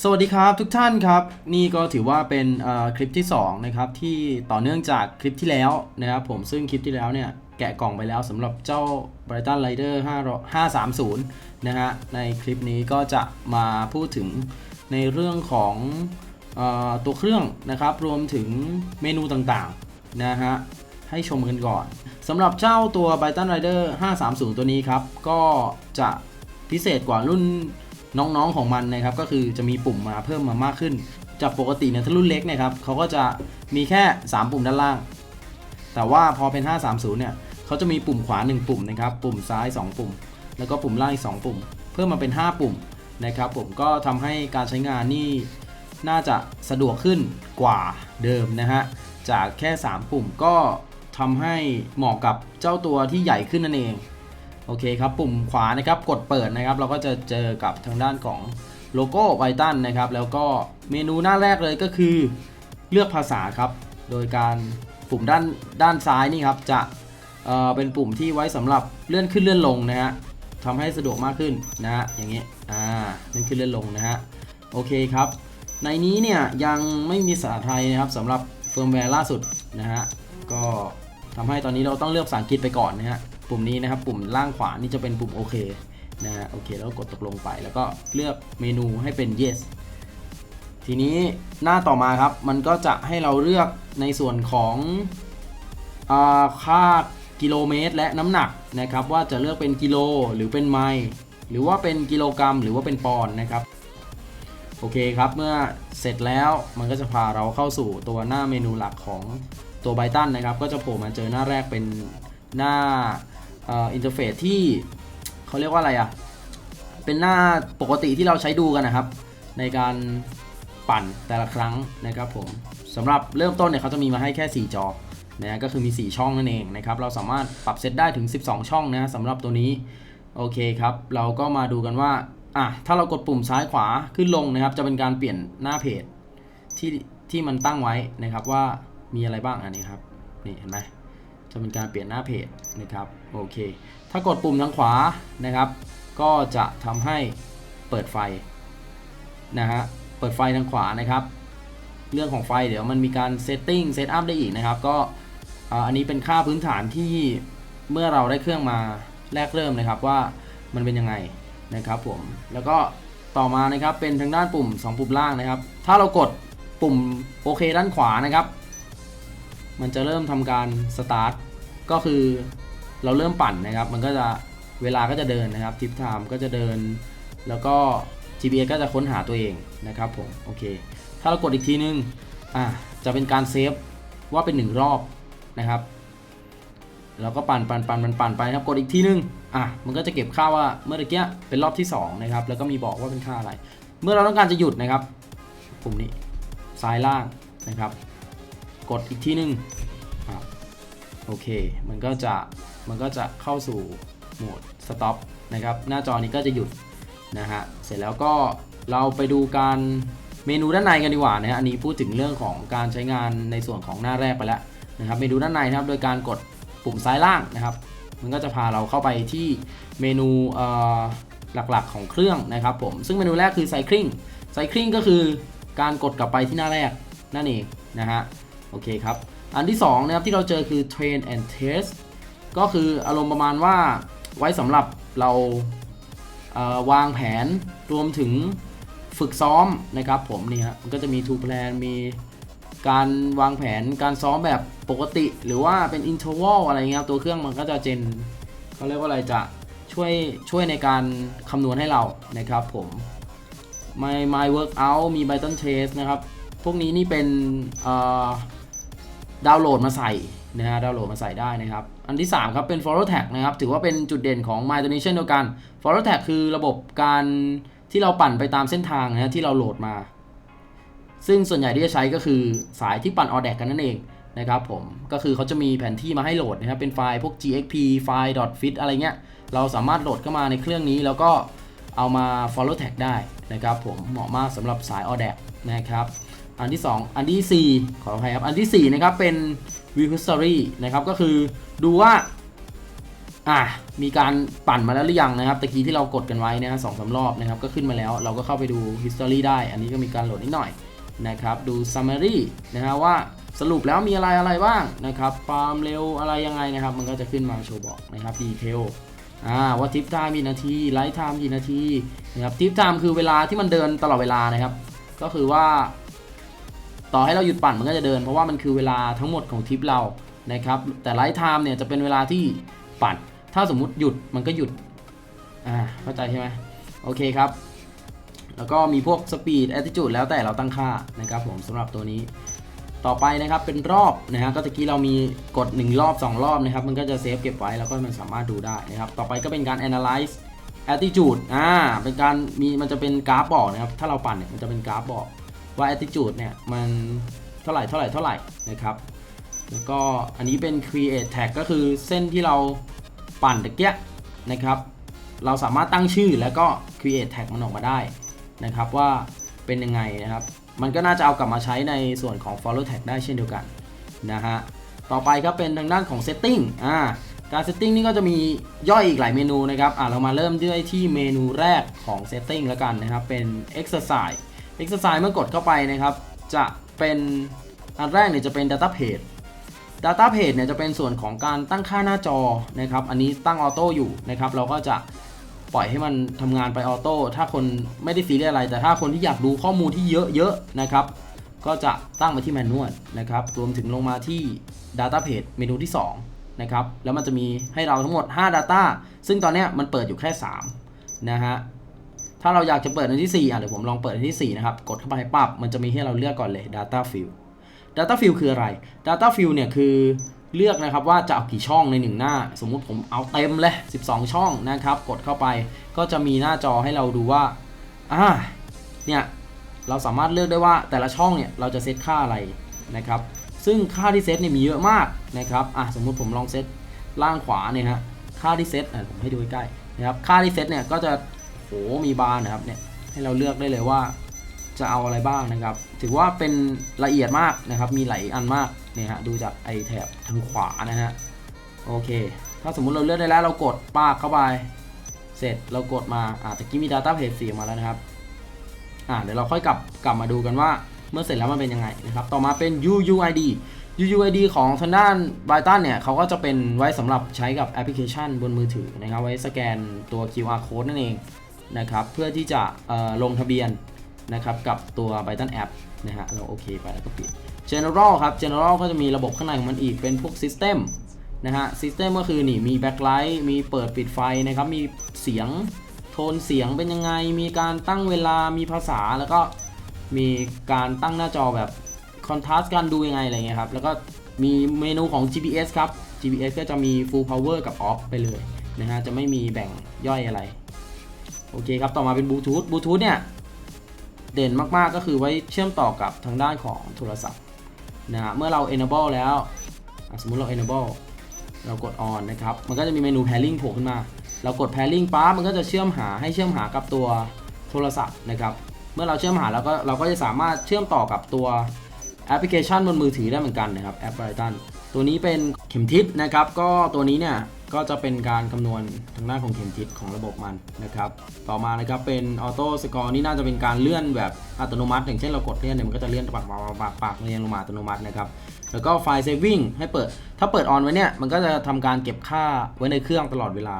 สวัสดีครับทุกท่านครับ นี่ก็ถือว่าเป็นคลิปที่2นะครับที่ต่อเนื่องจากคลิปที่แล้วนะครับผมซึ่งคลิปที่แล้วเนี่ยแกะกล่องไปแล้วสำหรับเจ้า Brighton Rider 530 นะฮะในคลิปนี้ก็จะมาพูดถึงในเรื่องของออตัวเครื่องนะครับรวมถึงเมนูต่างๆนะฮะให้ชมกันก่อนสำหรับเจ้าตัว Brighton Rider 530 ตัวนี้ครับ ก็จะพิเศษกว่ารุ่น น้องๆของมันนะครับก็คือจะมีปุ่มมาเพิ่มมามากขึ้น จากปกติเนี่ยถ้ารุ่นเล็กนะครับเขาก็จะมีแค่ 3 ปุ่มด้านล่าง แต่ว่าพอเป็น 530 เนี่ยเขาจะมีปุ่มขวา 1 ปุ่มนะครับปุ่มซ้าย 2 ปุ่ม แล้วก็ปุ่มล่างอีก2ปุ่ม เพิ่มมาเป็น 5 ปุ่มนะครับผมก็ทำให้การใช้งานนี่น่าจะสะดวกขึ้นกว่าเดิมนะฮะจากแค่ 3 ปุ่มก็ทำให้เหมาะกับเจ้าตัวที่ใหญ่ขึ้นนั่นเอง โอเคครับ ปุ่มขวานะครับกดเปิดนะครับ เราก็จะเจอกับทางด้านของโลโก้ไวตันนะครับ แล้วก็เมนูหน้าแรกเลยก็คือเลือกภาษาครับ โดยการปุ่มด้านด้านซ้ายนี่ครับจะเเป็นปุ่มที่ไว้สำหรับเลื่อนขึ้นเลื่อนลงนะฮะทำให้สะดวกมากขึ้นนะฮะอย่างนี้อ่าเลื่อนขึ้นเลื่อนลงนะฮะโอเคครับ ในนี้เนี่ยยังไม่มีภาษาไทยนะครับสำหรับเฟิร์มแวร์ล่าสุดนะฮะก็ทำให้ตอนนี้เราต้องเลือกภาษาอังกฤษไปก่อนนะฮะ ปุ่มนี้นะครับ ปุ่มล่างขวานี่จะเป็นปุ่มโอเคนะฮะโอเคแล้วกดตกลงไป แล้วก็เลือกเมนูให้เป็น yes ทีนี้หน้าต่อมาครับมันก็จะให้เราเลือกในส่วนของอาค่ากิโลเมตรและน้ำหนักนะครับว่าจะเลือกเป็นกิโลหรือเป็นไมล์หรือว่าเป็นกิโลกรัม หรือว่าเป็นปอนด์นะครับโอเคครับเมื่อเสร็จแล้วมันก็จะพาเราเข้าสู่ตัวหน้าเมนูหลักของตัวไบตันนะครับ ก็จะโผล่มาเจอหน้าแรกเป็นหน้า อินเทอร์เฟซที่เขาเรียกว่าอะไรอะ่ะ เป็นหน้าปกติที่เราใช้ดูกันนะครับ ในการปั่นแต่ละครั้งนะครับผมสำหรับเริ่มต้นเนี่ยเขาจะมีมาให้แค่ 4 จอนะก็คือมี 4 ช่องนั่นเองนะครับ เราสามารถปรับเซตได้ถึง 12 ช่องนะสำหรับตัวนี้ โอเคครับ เราก็มาดูกันว่าอะถ้าเรากดปุ่มซ้ายขวาขึ้นลงนะครับ จะเป็นการเปลี่ยนหน้าเพจที่ที่มันตั้งไว้นะครับว่ามีอะไรบ้างอันนี้ครับ นี่เห็นไหม จะเป็นการเปลี่ยนหน้าเพจนะครับโอเค ถ้ากดปุ่มทางขวานะครับ ก็จะทำให้เปิดไฟนะฮะเปิดไฟทางขวานะครับ เรื่องของไฟเดี๋ยวมันมีการเซตติ้งเซตอัพได้อีกนะครับ ก็อันนี้เป็นค่าพื้นฐานที่เมื่อเราได้เครื่องมาแรกเริ่มนะครับว่ามันเป็นยังไงนะครับผมแล้วก็ต่อมานะครับเป็นทางด้านปุ่ม 2 ปุ่มล่างนะครับ ถ้าเรากดปุ่มโอเคด้านขวานะครับ มันจะเริ่มทำการสตาร์ทก็คือเราเริ่มปั่นนะครับ มันก็จะเวลาก็จะเดินนะครับทิปไทม์ก็จะเดิน แล้วก็ GPS ก็จะค้นหาตัวเองนะครับผมโอเค ถ้าเรากดอีกทีนึงอะจะเป็นการเซฟว่าเป็นหนึ่งรอบนะครับแล้วก็ปั่นปั่นปั่นปั่นปั่นไปนะครับกดอีกทีนึงอะมันก็จะเก็บค่าว่าเมื่อตะกี้เป็นรอบที่สองนะครับแล้วก็มีบอกว่าเป็นค่าอะไร เมื่อเราต้องการจะหยุดนะครับปุ่มนี้ซ้ายล่างนะครับ กดอีกทีนึงอะโอเค มันก็จะ มันก็จะเข้าสู่โหมดสต็อปนะครับ หน้าจอนี้ก็จะหยุดนะฮะ เสร็จแล้วก็เราไปดูการเมนูด้านในกันดีกว่านะฮะ อันนี้พูดถึงเรื่องของการใช้งานในส่วนของหน้าแรกไปแล้วนะครับ เมนูด้านในนะครับ โดยการกดปุ่มซ้ายล่างนะครับ มันก็จะพาเราเข้าไปที่เมนูหลักๆของเครื่องนะครับผม ซึ่งเมนูแรกคือไซคลิงไซคลิงก็คือการกดกลับไปที่หน้าแรกนั่นเองนะฮะ โอเคครับ อันที่2นะครับที่เราเจอคือ train and test ก็คืออารมณ์ประมาณว่าไว้สำหรับเราเอ่อวางแผนรวมถึงฝึกซ้อมนะครับผมนี่ฮะมันก็จะมี two plan มีการวางแผนการซ้อมแบบปกติ หรือว่าเป็น interval อะไรเงี้ยครับตัวเครื่องมันก็จะเจนเขาเรียกว่าอะไรจะช่วยช่วยในการคำนวณให้เรานะครับผม My My Workout มี Python Test นะครับ พวกนี้นี่เป็นเอ่อ ดาวน์โหลดมาใส่นะฮะดาวน์โหลดมาใส่ได้นะครับ อันที่ 3 ครับ เป็น follow tag นะครับ ถือว่าเป็นจุดเด่นของ My ตัวนี้เช่นเดียวกัน follow tag คือระบบการที่เราปั่นไปตามเส้นทางนะฮะที่เราโหลดมา ซึ่งส่วนใหญ่ที่จะใช้ก็คือสายที่ปั่น o r d a c กันนั่นเองนะครับผมก็คือเขาจะมีแผนที่มาให้โหลดนะครับเป็นไฟล์พวก gxp ไฟล์ .fit อะไรเงี้ยเราสามารถโหลดเข้ามาในเครื่องนี้ แล้วก็เอามา follow tag ได้นะครับผมเหมาะมากสำหรับสาย o r d a c นะครับ อันที่ 2 อันทีสี่ 4 ขออภัยครับ อันทีสี่ 4 นะครับเป็น view history นะครับก็คือดูว่าอะมีการปั่นมาแล้วหรือยังนะครับตะกี้ที่เรากดกันไว้นะฮะสองสารอบนะครับก็ขึ้นมาแล้วเราก็เข้าไปดู history ได้ อันนี้ก็มีการโหลดนิดหน่อยนะครับดู summary นะฮะว่าสรุปแล้วมีอะไรอะไรบ้างนะครับความเร็วอะไรยังไงนะครับ มันก็จะขึ้นมาโชว์บอกนะครับดีเทลอ่าว่าทิปไทม์กี่นาทีไลท์ไทม์กี่นาทีนะครับทิปไทม์คือเวลาที่มันเดินตลอดเวลานะครับ ก็คือว่า ต่อให้เราหยุดปั่นมันก็จะเดิน เพราะว่ามันคือเวลาทั้งหมดของทริปเรานะครับ แต่ไลท์ไทม์เนี่ยจะเป็นเวลาที่ปั่น ถ้าสมมุติหยุดมันก็หยุด อ่าเข้าใจใช่ไหมโอเคครับ แล้วก็มีพวกสปีดแอ t ติจูดแล้วแต่เราตั้งค่านะครับผมสำหรับตัวนี้ ต่อไปนะครับเป็นรอบนะฮะก็ตะกี้เรามีกด 1 รอบ 2 รอบนะครับ มันก็จะเซฟเก็บไว้แล้วก็มันสามารถดูได้นะครับ ต่อไปก็เป็นการ analyze attitude อ่า เป็นการมีมันจะเป็นกราฟบอกนะครับ ถ้าเราปั่นเนี่ยมันจะเป็นกราฟบอก ว่า attitude เนี่ยมันเท่าไหร่เท่าไหร่เท่าไหร่นะครับ แล้วก็อันนี้เป็น create tag ก็คือเส้นที่เราปั่นตะเกียนะครับ เราสามารถตั้งชื่อแล้วก็ create tag มันออกมาได้นะครับว่าเป็นยังไงนะครับ มันก็น่าจะเอากลับมาใช้ในส่วนของ follow tag ได้เช่นเดียวกันนะฮะ ต่อไปครับเป็นทางด้านของ setting อ่าการ setting นี่ก็จะมีย่อยอีกหลายเมนูนะครับ อ่าเรามาเริ่มด้วยที่เมนูแรกของ setting แล้วกันนะครับ เป็น exercise exercise เมื่อกดเข้าไปนะครับ จะเป็นอันแรกเนี่ยจะเป็น data page Data Page เนี่ยจะเป็นส่วนของการตั้งค่าหน้าจอนะครับ อันนี้ตั้งออโต้อยู่นะครับ เราก็จะปล่อยให้มันทำงานไปออโต้ ถ้าคนไม่ได้ซีเรียสอะไร แต่ถ้าคนที่อยากดูข้อมูลที่เยอะๆนะครับ ก็จะตั้งมาที่แมนนวลนะครับ รวมถึงลงมาที่ Data Page เมนูที่ 2 นะครับ แล้วมันจะมีให้เราทั้งหมด 5 Data ซึ่งตอนนี้มันเปิดอยู่แค่ 3 นะฮะ ถ้าเราอยากจะเปิดอันที่4อะเดี๋ยวผมลองเปิดอันที่4นะครับ กดเข้าไปปั๊บมันจะมีให้เราเลือกก่อนเลย Data Field Data Field คืออะไร Data Field เนี่ยคือเลือกนะครับว่าจะเอากี่ช่องใน 1 หน้า สมมุติผมเอาเต็มเลย 12 ช่องนะครับ กดเข้าไปก็จะมีหน้าจอให้เราดูว่าอ่าเนี่ยเราสามารถเลือกได้ว่าแต่ละช่องเนี่ยเราจะเซตค่าอะไรนะครับ ซึ่งค่าที่เซตเนี่ยมีเยอะมากนะครับอะสมมุติผมลองเซตล่างขวาเนี่ยฮะค่าที่เซตอะผมให้ดูใกล้นะครับค่าที่เซตเนี่ยก็จะ โหมีบาร์นะครับเนี่ยให้เราเลือกได้เลยว่าจะเอาอะไรบ้างนะครับ ถือว่าเป็นละเอียดมากนะครับ มีหลายอันมากเนี่ยฮะดูจากไอแถบทางขวานะฮะโอเค ถ้าสมมุติเราเลือกได้แล้วเรากดปากเข้าไป เสร็จเรากดมาอ่าตะกี้มี Data Page 4มาแล้วนะครับอ่าเดี๋ยวเราค่อยกลับกลับมาดูกันว่าเมื่อเสร็จแล้วมันเป็นยังไงนะครับ ต่อมาเป็น UUID UUID ของทางด้าน Brighton เนี่ยเขาก็จะเป็นไว้สำหรับใช้กับแอปพลิเคชันบนมือถือนะครับ ไว้สแกนตัว QR code นั่นเอง นะครับเพื่อที่จะลงทะเบียนนะครับกับตัว Brighton App นะฮะเราโอเคไปแล้วก็ปิด General ครับ General ก็จะมีระบบข้างในของมันอีกเป็นพวก System นะฮะ System ก็คือนี่มี Backlight มีเปิดปิดไฟนะครับ มีเสียงโทนเสียงเป็นยังไง มีการตั้งเวลามีภาษาแล้วก็มีการตั้งหน้าจอแบบคอนทราสต์การดูยังไงอะไรเงี้ยครับ แล้วก็มีเมนูของ GPS ครับ GPS ก็จะมี full power กับ off ไปเลยนะฮะ จะไม่มีแบ่งย่อยอะไร โอเคครับ ต่อมาเป็นบลูทูธบลูทูธเนี่ย เด่นมากๆก็คือไว้เชื่อมต่อกับทางด้านของโทรศัพท์นะฮะเมื่อเรา enable แล้ว สมมุติเรา enable เรากด on นะครับ มันก็จะมีเมนู pairing โผล่ขึ้นมา เรากด pairing ปั๊บมันก็จะเชื่อมหาให้เชื่อมหากับตัวโทรศัพท์นะครับ เมื่อเราเชื่อมหาแล้วก็เราก็จะสามารถเชื่อมต่อกับตัวแอปพลิเคชันบนมือถือได้เหมือนกันนะครับแอป Brighton ตัวนี้เป็นเข็มทิศนะครับ ก็ตัวนี้เนี่ย ก็จะเป็นการคำนวณทางด้านของเข็มทิศของระบบมันนะครับ ต่อมานะครับเป็นออโต้สกอร์นี่น่าจะเป็นการเลื่อนแบบอัตโนมัติ อย่างเช่นเรากดเลื่อนเนี่ยมันก็จะเลื่อนปากปากปากปากเรียงลงมาอัตโนมัตินะครับ แล้วก็ไฟล์ saving ให้เปิด ถ้าเปิดออนไว้เนี่ยมันก็จะทำการเก็บค่าไว้ในเครื่องตลอดเวลา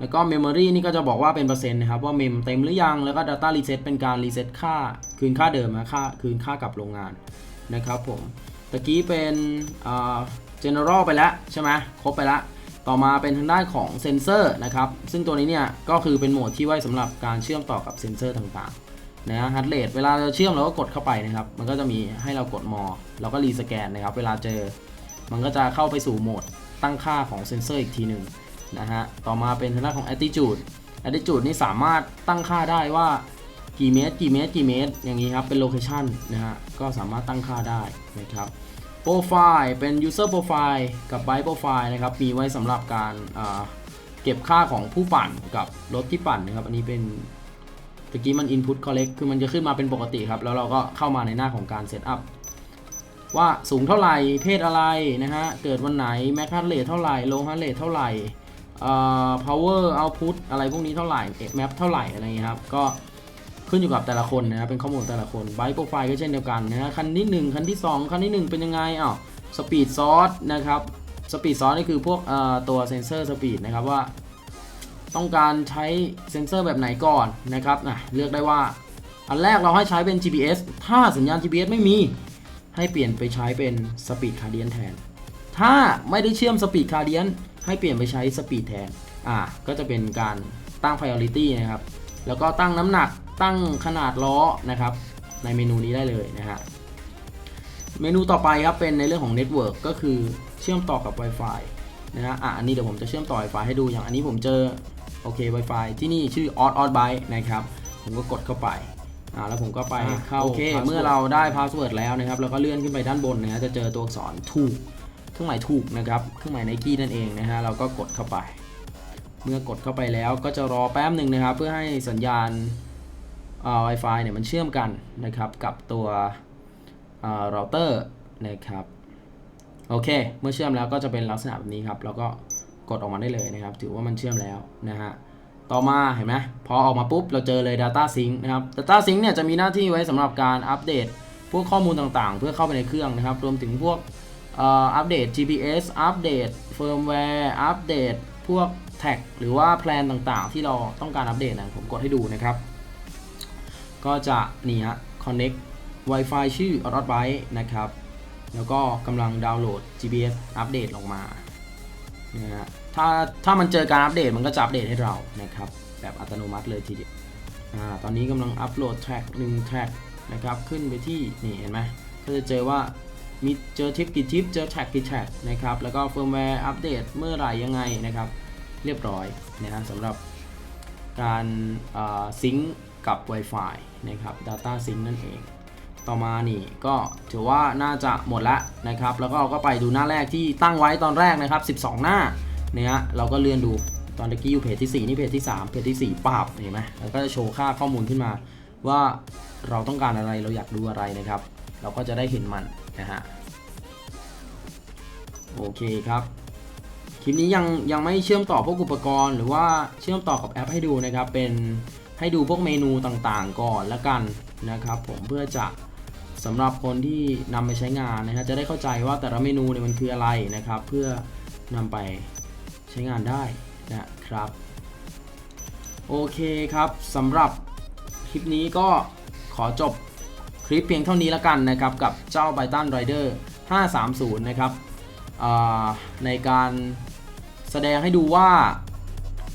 แล้วก็ memory นี่ก็จะบอกว่าเป็นเปอร์เซ็นต์นะครับว่าเมมเต็มหรือยัง แล้วก็ data reset เป็นการ reset ค่าคืนค่าเดิมนะค่าคืนค่ากลับโรงงานนะครับผมตะกี้เป็นอ่า general ไปแล้วใช่ไหมครบไปแล้ว ต่อมาเป็นทางด้านของเซนเซอร์นะครับ ซึ่งตัวนี้เนี่ยก็คือเป็นโหมดที่ไว้สำหรับการเชื่อมต่อกับเซนเซอร์ต่างๆนะฮัตเรทเวลาเราเชื่อมเราก็กดเข้าไปนะครับ มันก็จะมีให้เรากดมอ เราก็รีสแกนนะครับ เวลาเจอ มันก็จะเข้าไปสู่โหมดตั้งค่าของเซนเซอร์อีกทีหนึ่งนะฮะ ต่อมาเป็นทางด้านของ attitude attitude นี่สามารถตั้งค่าได้ว่ากี่เมตร กี่เมตร กี่เมตร อย่างนี้ครับ เป็น location นะฮะ ก็สามารถตั้งค่าได้นะครับ profile เป็น user profile กับ byte profile นะครับ มีไว้สำหรับการเก็บค่าของผู้ปั่นกับรถที่ปั่นนะครับ อันนี้เป็นตะกี้มัน input correct คือมันจะขึ้นมาเป็นปกติครับ แล้วเราก็เข้ามาในหน้าของการ set up ว่าสูงเท่าไหร่ เพศอะไรนะฮะ เกิดวันไหน แมคฮาร์เรทเท่าไหร่ โลฮาร์เรทเท่าไหร่เอ่อ power output อะไรพวกนี้เท่าไหร่ map เท่าไหร่อะไรเงี้ยครับ ก็ ขึ้นอยู่กับแต่ละคนนะครับเป็นข้อมูลแต่ละคน byte profile ก็เช่นเดียวกันนะคันที่ 1 คันที่ 2 คันที่ 1 เป็นยังไงอ้าว speed source นะครับ speed source นี่คือพวกตัวเซนเซอร์ speed นะครับว่า ต้องการใช้เซนเซอร์แบบไหนก่อนนะครับอะเลือกได้ว่า อันแรกเราให้ใช้เป็น GPS ถ้าสัญญาณ GPS ไม่มีให้เปลี่ยนไปใช้เป็น Speed Cardien แทน ถ้าไม่ได้เชื่อม Speed Cardien ให้เปลี่ยนไปใช้ Speed แทน อ่า ก็จะเป็นการตั้ง Priority นะครับ แล้วก็ตั้งน้ำหนัก ตั้งขนาดล้อนะครับ ในเมนูนี้ได้เลยนะฮะเมนูต่อไปครับเป็นในเรื่องของ Network ก็คือเชื่อมต่อกับ Wi-Fi นะฮะอะอันนี้เดี๋ยวผมจะเชื่อมต่อ Wi-Fi ให้ดูอย่างอันนี้ผมเจอโอเค Wi-Fi ที่นี่ชื่อ Odd Odd Byte นะครับผมก็กดเข้าไปอ่าแล้วผมก็ไปอ่าเข้าโอเค password เมื่อเราได้ password แล้วนะครับเราก็เลื่อนขึ้นไปด้านบนนะฮะจะเจอตัวอักษรถูกเครื่องหมายถูกนะครับเครื่องหมาย Nike นั่นเองนะฮะเราก็กดเข้าไป เมื่อกดเข้าไปแล้วก็จะรอแป๊บหนึ่งนะครับ เพื่อให้สัญญาณเอ่อ Wi-Fi เนี่ยมันเชื่อมกันนะครับกับตัวเอ่อเราเตอร์นะครับโอเค เมื่อเชื่อมแล้วก็จะเป็นลักษณะแบบนี้ครับ แล้วก็กดออกมาได้เลยนะครับ ถือว่ามันเชื่อมแล้วนะฮะต่อมาเห็นไหมพอออกมาปุ๊บ เราเจอเลย Data Sync นะครับ Data Sync เนี่ยจะมีหน้าที่ไว้สำหรับการอัปเดต พวกข้อมูลต่างๆ เพื่อเข้าไปในเครื่องนะครับ รวมถึงพวกอ่ออัปเดต GPS อัปเดต firmware อัปเดตพวกแท็กหรือว่าแพลนต่างๆ ที่เราต้องการอัปเดตนะผมกดให้ดูนะครับ ก็จะนี่ฮะ connect Wi-Fi ชื่อ o t b y t e นะครับ แล้วก็กำลังดาวน์โหลด GPS อัปเดตลงมานะฮะถ้าถ้ามันเจอการอัปเดตมันก็จะอัปเดตให้เรานะครับ แบบอัตโนมัติเลยทีเดียวอ่าตอนนี้กำลังอัปโหลดแท็ก1แท็กนะครับ ขึ้นไปที่นี่เห็นไหมก็จะเจอว่ามีเจอทิปกี่ทิป เจอแท็กกี่แท็กนะครับ แล้วก็เฟิร์มแวร์อัปเดตเมื่อไหร่ยังไงนะครับ เรียบร้อยนะฮะสำหรับการซิงก์ กับ Wi-Fi นะครับ Data Sync นั่นเอง ต่อมานี่ก็ถือว่าน่าจะหมดแล้วนะครับ แล้วก็เราก็ไปดูหน้าแรกที่ตั้งไว้ตอนแรกนะครับ 12 หน้าเนี่ยเราก็เลื่อนดูตอนตะกี้อยู่เพจที่ 4 นี่เพจที่ 3 เพจที่ 4ปราบเห็นไหมแล้วก็จะโชว์ค่าข้อมูลขึ้นมา ว่าเราต้องการอะไรเราอยากดูอะไรนะครับ เราก็จะได้เห็นมันนะฮะโอเคครับคลิปนี้ยังยังไม่เชื่อมต่อพวกอุปกรณ์ หรือว่าเชื่อมต่อกับแอปให้ดูนะครับเป็น ให้ดูพวกเมนูต่างๆ ก่อนละกันนะครับ ผมเพื่อจะสำหรับคนที่นำไปใช้งานนะฮะจะได้เข้าใจว่าแต่ละเมนูเนี่ยมันคืออะไรนะครับ เพื่อนำไปใช้งานได้นะครับ โอเคครับสำหรับคลิปนี้ก็ขอจบคลิปเพียงเท่านี้ละกันนะครับกับเจ้า b y t o n Rider 530 นะครับในการแสดงให้ดูว่า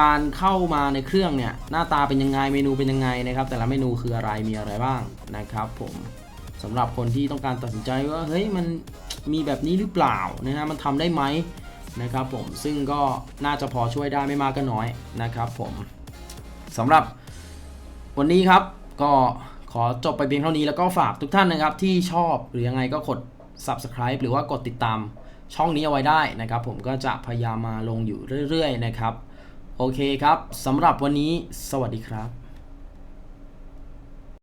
การเข้ามาในเครื่องเนี่ยหน้าตาเป็นยังไงเมนูเป็นยังไงนะครับ แต่ละเมนูคืออะไรมีอะไรบ้างนะครับ ผมสำหรับคนที่ต้องการตัดสินใจว่าเฮ้ยมันมีแบบนี้หรือเปล่านะฮะมันทำได้ไหมนะครับ ผมซึ่งก็น่าจะพอช่วยได้ไม่มากก็น้อยนะครับ ผมสำหรับวันนี้ครับก็ขอจบไปเพียงเท่านี้แล้วก็ฝากทุกท่านนะครับที่ชอบหรือยังไงก็กด subscribe หรือว่ากดติดตามช่องนี้เอาไว้ได้นะครับ ผมก็จะพยายามมาลงอยู่เรื่อย ๆ นะครับ โอเคครับสำหรับวันนี้สวัสดีครับ